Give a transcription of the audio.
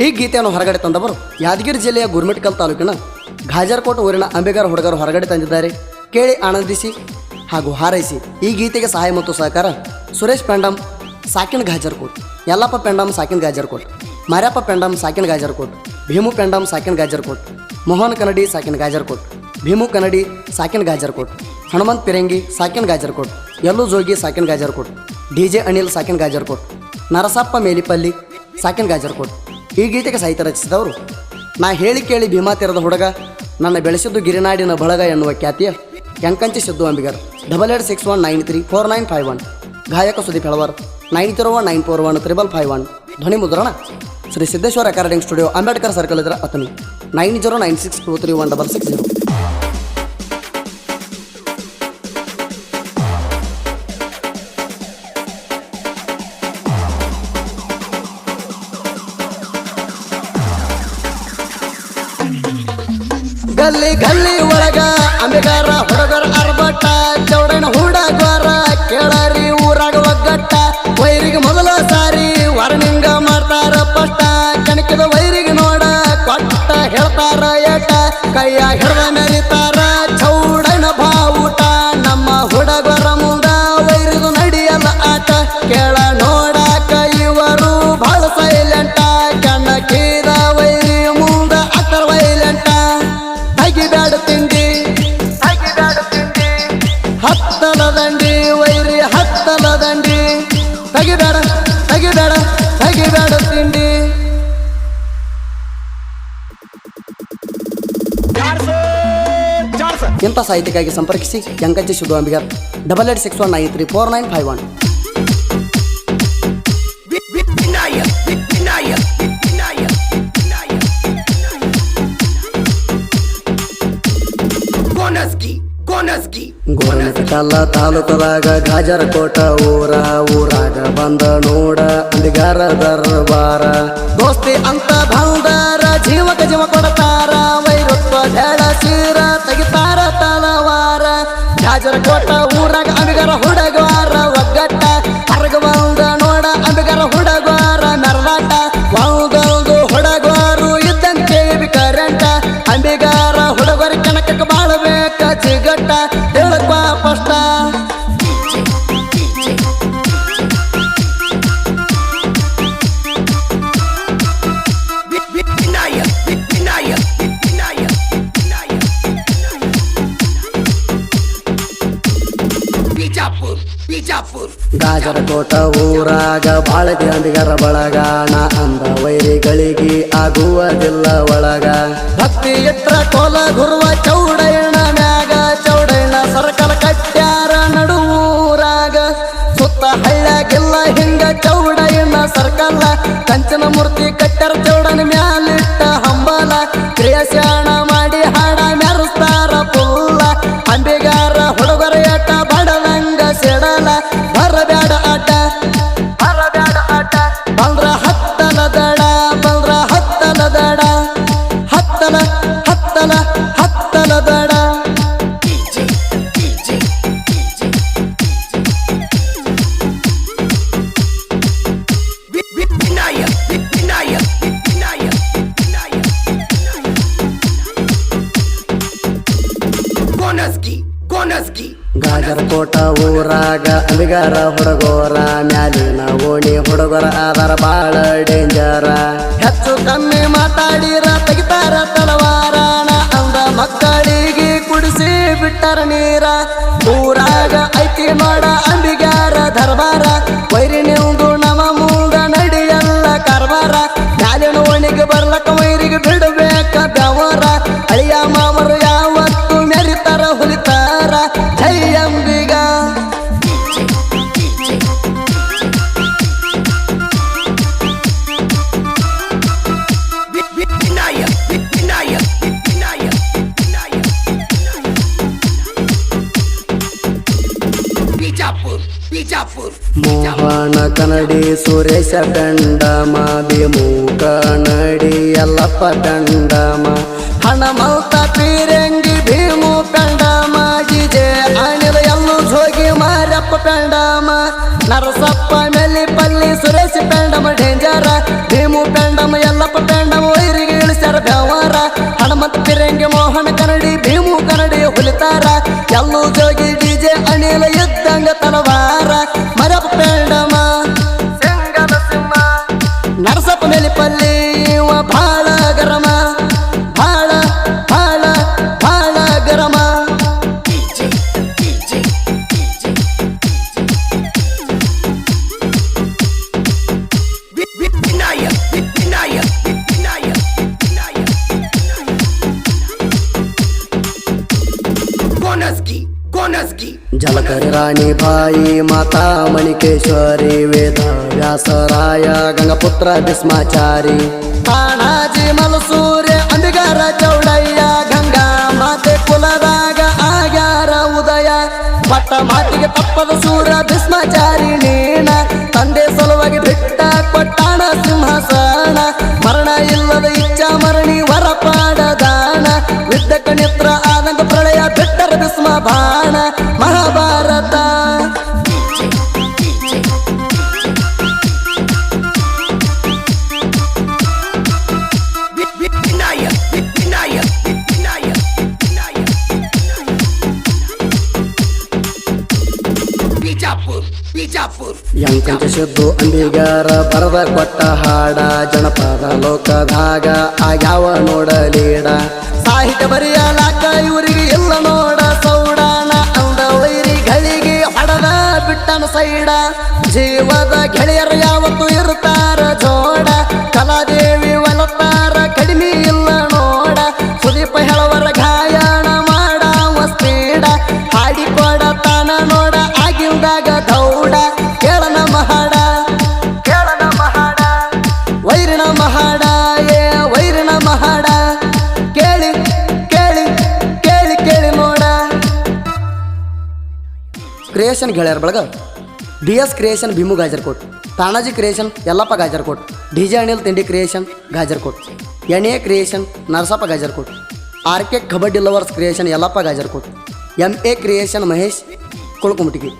ಈ ಗೀತೆಯನ್ನು ಹೊರಗಡೆ ತಂದವರು ಯಾದಗಿರಿ ಜಿಲ್ಲೆಯ ಗುರ್ಮಿಟ್ಕಲ್ ತಾಲೂಕಿನ ಘಾಜರ್ಕೋಟ್ ಊರಿನ ಅಂಬೇಗಾರ ಹುಡುಗರು ಹೊರಗಡೆ ತಂದಿದ್ದಾರೆ ಕೇಳಿ ಆನಂದಿಸಿ ಹಾಗೂ ಹಾರೈಸಿ ಈ ಗೀತೆಗೆ ಸಹಾಯ ಮತ್ತು ಸಹಕಾರ ಸುರೇಶ್ ಪೆಂಡಮ್ ಸಾಕಿನ್ ಗಾಜರ್ಕೋಟ್ ಯಲ್ಲಪ್ಪ ಪೆಂಡಮ್ ಸಾಕಿನ್ ಗಾಜರ್ಕೋಟ್ ಮಾರ್ಯಪ್ಪ ಪೆಂಡಮ್ ಸಾಕಿನ್ ಗಾಜರ್ಕೋಟ್ ಭೀಮು ಪೆಂಡಮ್ ಸಾಕಿನ್ ಗಾಜರ್ಕೋಟ್ ಮೋಹನ್ ಕನ್ನಡಿ ಸಾಕಿನ್ ಗಾಜರ್ಕೋಟ್ ಭೀಮು ಕನ್ನಡಿ ಸಾಕಿನ್ ಗಾಜರ್ಕೋಟ್ ಹನುಮಂತ್ ಪಿರಂಗಿ ಸಾಕಿನ್ ಗಾಜರ್ಕೋಟ್ ಯಲ್ಲು ಜೋಗಿ ಸಾಕಿನ್ ಗಾಜರ್ಕೋಟ್ ಡಿ ಜೆ ಅನಿಲ್ ಸಾಕಿನ್ ಗಾಜರ್ಕೋಟ್ ನರಸಪ್ಪ ಮೇಲಿಪಲ್ಲಿ ಸಾಕಿನ್ ಗಾಜರ್ಕೋಟ್ ಈ ಗೀತೆಗೆ ಸಾಹಿತ್ಯ ರಚಿಸಿದವರು. ನಾ ಹೇಳಿ ಕೇಳಿ ಭೀಮಾ ತೆರದ ಹುಡುಗ, ನನ್ನ ಬೆಳೆಸಿದ್ದು ಗಿರಿನಾಡಿನ ಬಳಗ ಎನ್ನುವ ಖ್ಯಾತಿಯ ಕೆಂಕಂಚಿ Siddu Ambigar. Double eight six one nine three four nine five one ಗಾಯಕ Sudeep Helavar nine zero one nine four one triple five one ಧ್ವನಿ ಮುದ್ರಣ. Shri Siddeshwara recording studio Ambedkar circle ಇದರ Athani nine zero nine six two three one double six zero ಗಲ್ಲಿ ಗಲ್ಲಿ ಒಳಗ ಅಂಬಿಗಾರ ಹುಡುಗರ ಅರ್ಬಟ್ಟ ಚೌಡನ ಹೂಡಗಾರ ಕೇಳರಿ ಊರಾಗ ಒಗ್ಗಟ್ಟ. ವೈರಿಗೆ ಮೊದಲ ಸಾರಿ ವಾರ್ನಿಂಗ ಮಾಡ್ತಾರ ಪಟ್ಟ ಕಣಕಿದ ವೈರಿಗೆ ನೋಡ ಕೊಟ್ಟ ಹೇಳ್ತಾರ ಏಟ. ಕೈಯ ದಂಡಿ ವೈರಿ ಹತ್ತಲ ದಂಡಿ ತೆಗಿಬೇಡ ತೆಗಿಬೇಡ ತೆಗಿಬೇಡ ತಿಂಡಿ. ಇಂಥ ಸಾಹಿತ್ಯಕ್ಕಾಗಿ ಸಂಪರ್ಕಿಸಿ ಯಂಕಜ್ಜಿ ಶುದ್ಧ Ambigar double eight six one nine three four nine five one ಗೋರಮಿಟಕಲ್ಲ ತಾಲೂಕದಾಗ ಗಾಜರಕೋಟ ಊರ, ಊರಾಗ ಬಂದ ನೋಡ ಅಂದಿಗಾರ ದರ್ಬಾರ. ದೋಸ್ತಿ ಅಂತ ಬಂದಾರ ಜೀವಕ ಜೀವ ಕೊಡತಾರ, ವೈರತ್ವ ಬೇಡ ಸೀರ ತೆಗಿತಾರ ತಲವಾರ. ಗಾಜರಕೋಟ ಊರಾಗ ಅಂದಿಗಾರ ಹುಡುಗವಾರ. ಬಿಜಾಪುರ್. ಗಾಜರಕೋಟ ಊರಾಗ ಬಾಳ ದಂಡಿಗರ ಬಳಗಾಣ ಅಂದ ವೈರಿಗಳಿಗೆ ಆಗುವುದಿಲ್ಲ ಒಳಗ. ಭಕ್ತಿ ಎತ್ತರ ಕೋಲ ಗುರುವ ಚೌಡಯ್ಯನ ಊರಾಗ ಅಂಬಿಗಾರ ಹುಡುಗೋರ ಮ್ಯಾಲಿನ ಓಣಿ ಹುಡುಗರ ಆಧಾರ ಬಾಳ ಡೇಂಜರ ಹೆಚ್ಚು ಕಮ್ಮಿ ಮಾತಾಡಿರ, ತೆಗಿತಾರ ತಲವಾರಣ ಅಂದ ಮಕ್ಕಳಿಗೆ ಕುಡಿಸಿ ಬಿಟ್ಟರ ನೀರ. ಊರಾಗ ಐತಿ ಮಾಡ ಅಂಬಿಗಾರ ದರ್ಬಾರ ಬಿಜಾಪುರ್ ಬಿಜಾಪುರ್ ಮೋಹನ ಕನ್ನಡಿ, ಸುರೇಶ ದಂಡಮ ಬಿಮೂಕ ನಡಿ ಎಲ್ಲಪ್ಪ ಹಣ ಹಣಮಲ್ತ ಪೀರಂಗಿ ಭೀಮು ಕಂಡಮ ಜಿಜೆ, ಅನಿಲ, ಎಲ್ಲು, ಜೋಗಿ, ಮಾರಪ್ಪ ಕಂಡಮ ನರಸಪ್ಪ ಮೆಲ್ಲಿ ಪಲ್ಲಿ ಸುರೇಶ ಪೆಂಡಮ ಡೇಂಜರ. ಭೀಮು ಪೆಂಡಮ ಎಲ್ಲಪ್ಪ ಪೆಂಡಮ ವೈರಿಗೆ ಇಳಿಸ್ಯಾರ ಬ್ಯಾವಾರ. ಹಣಮತ್ ಪಿರಂಗಿ ಮೋಹನ ಕನ್ನಡಿ, ಭೀಮು ಕನ್ನಡಿ ಹುಲಿತಾರ. ಎಲ್ಲೂ, ಜೋಗಿ, ಡಿಜೆ, ಅನಿಲ ಎದ್ದು ಇದ್ದಂಗ ತಲವಾರ ಮರಪ ಸಿಂಹ. ನರಸಪ್ಪ ಮೇಲೆ ಪಲ್ಲಿ ಭಾಳ ಗರಮ. ಭಾಳ ಭಾಳ ಭಾಳ ಗರಮ. vi- Vinayak, vi- Vinayak, vi- Vinayak, vi- Vinayak, Vinayak. Gonaski, Gonaski. ಜಲಕರಿ ರಾಣಿ ಬಾಯಿ ಮಾತಾ ಮಣಿಕೇಶ್ವರಿ ವೇದ ವ್ಯಾಸರಾಯ ಗಂಗಪುತ್ರ ಭೀಷ್ಮಾಚಾರಿ ತಾಣಾಜಿ ಮಲಸೂರ್ಯ ಅಂಬಿಗಾರ ಚೌಡಯ್ಯ ಗಂಗಾ ಮಾತೆ ಕುಲದಾಗ ಆಗ್ಯಾರ ಉದಯ ಪಟ್ಟ ಮಾತಿಗೆ ತಪ್ಪದ ಸೂರ ಯಂಕಂಚ ಸಿದ್ದು ಅಂಬಿಗಾರ ಬರದ ಕೊಟ್ಟ ಹಾಡ ಜನಪದ ಲೋಕದಾಗ ಯಾವ ನೋಡಲೀಡ. ಸಾಹಿತ್ಯ ಬರೆಯಲಾಕ ಇವರಿಗೆ ಕ್ರಿಯೇಷನ್ ಗೆಳೆಯರ ಬಳಗ. D S creation Bhimu Gajarkot Tanaji creation Yallappa Gajarkot D J Anil Tindi creation Gajarkot N A creation Narasappa Gajarkot R K kabaddi lovers creation Yallappa Gajarkot M A creation Mahesh Kulkumatigi